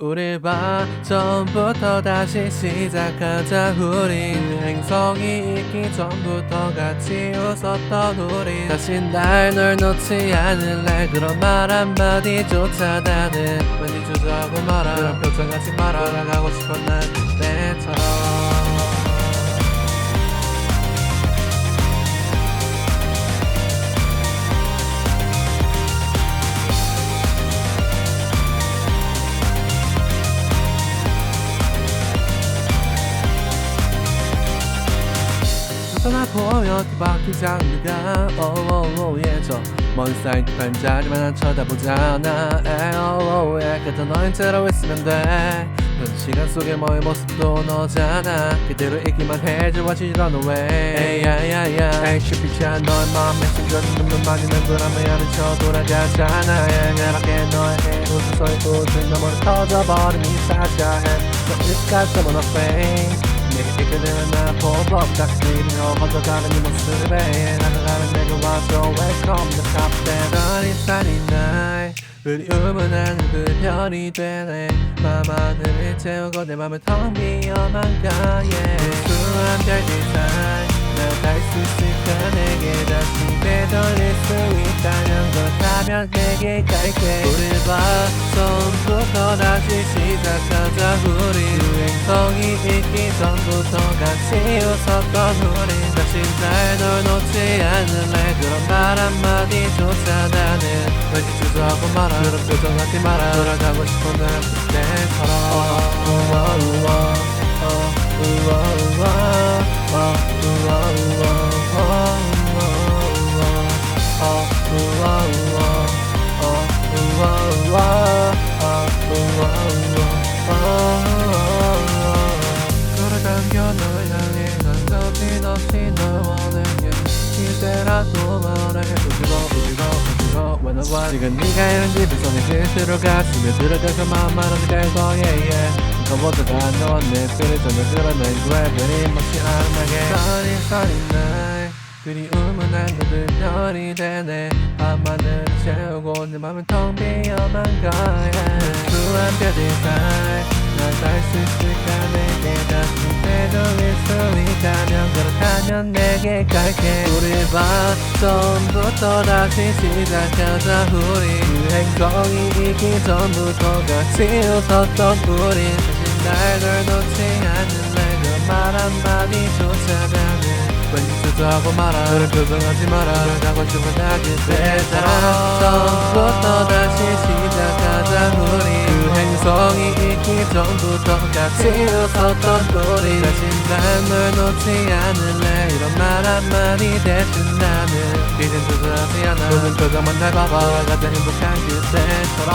우리 봐 처음부터 다시 시작하자. 그 행성이 있기 전부터 같이 웃었던 우리. 다시 날널 놓지 않을래 그런 말 한마디조차 나는. 왠지 주저하고 말아. 그런 표정 하지 마라. 돌아가고 싶어 난 그때처럼 떠나 보여 뒤바퀴 장르가 오오오예 저먼 사이 듯한 자리만 난 쳐다보잖아. 에오오예 그저 너인 채로 있으면 돼. 현 시간 속에 너의 모습도 너잖아. 그대로 있기만 What you run away 야야야 에이 쉽지않 너의 마음에 숨겨진 눈물만이 난 거라면 야는 쳐 돌아가잖아. 양아롭게 너의 웃음소리 웃음 너머로 터져버린 이 사자해 너 입가 someone 그대는 나 보법 닥치며 퍼져가는 이 모습에 나는 가는 내가 와서 welcome the top ten. 별이 starry night 그리움은 나는 그 별이 되네. 맘 하늘을 채우고 내 맘을 텅 비어만 가 yeah 그렇다면 내게 갈게. 우리 봐 처음부터 다시 시작하자. 우리 그 행성이 있기 전부터 같이 웃었던 우리 다시 날널 놓지 않을래? 그런 말 한마디조차 나는 왠지 주저하고 말아? 그런 표정 하지 마라 돌아가고 싶어 난 그때처럼 말해 우주로 우주로 우주로 when I want 지금 네가 있는 집에서 내 곁으로 가슴에 들어가서 갈거 yeah yeah 그거보다 넌내 전혀 그런 날 그래 멋지 않게. Sunny sunny night 그리움은 한가득 별이 되네. 밤하늘을 채우고 내 맘은 텅 비어만 가 yeah. 수한 사이 날갈수 있을까 내게 그렇다면 내게 갈게. 우리 봐 처음부터 다시 시작하자 우리. 그 행성이 있기 전부터 같이 웃었던 우리. 다시 날널 놓지 않을래 그말 한마디조차 나는 왠지 주저하고 말아. 그런 표정하지 마라. 돌아가고 싶은 나 그때처럼 처음부터 다시 시작하자 우리 전부터 같이 웃었던 우리 다시 난널 놓지 않을래? 이런 말 한마디 대신 나는 이젠 주저하지 않아. 모든 표정만 잘 봐봐. 가장 행복한 그때처럼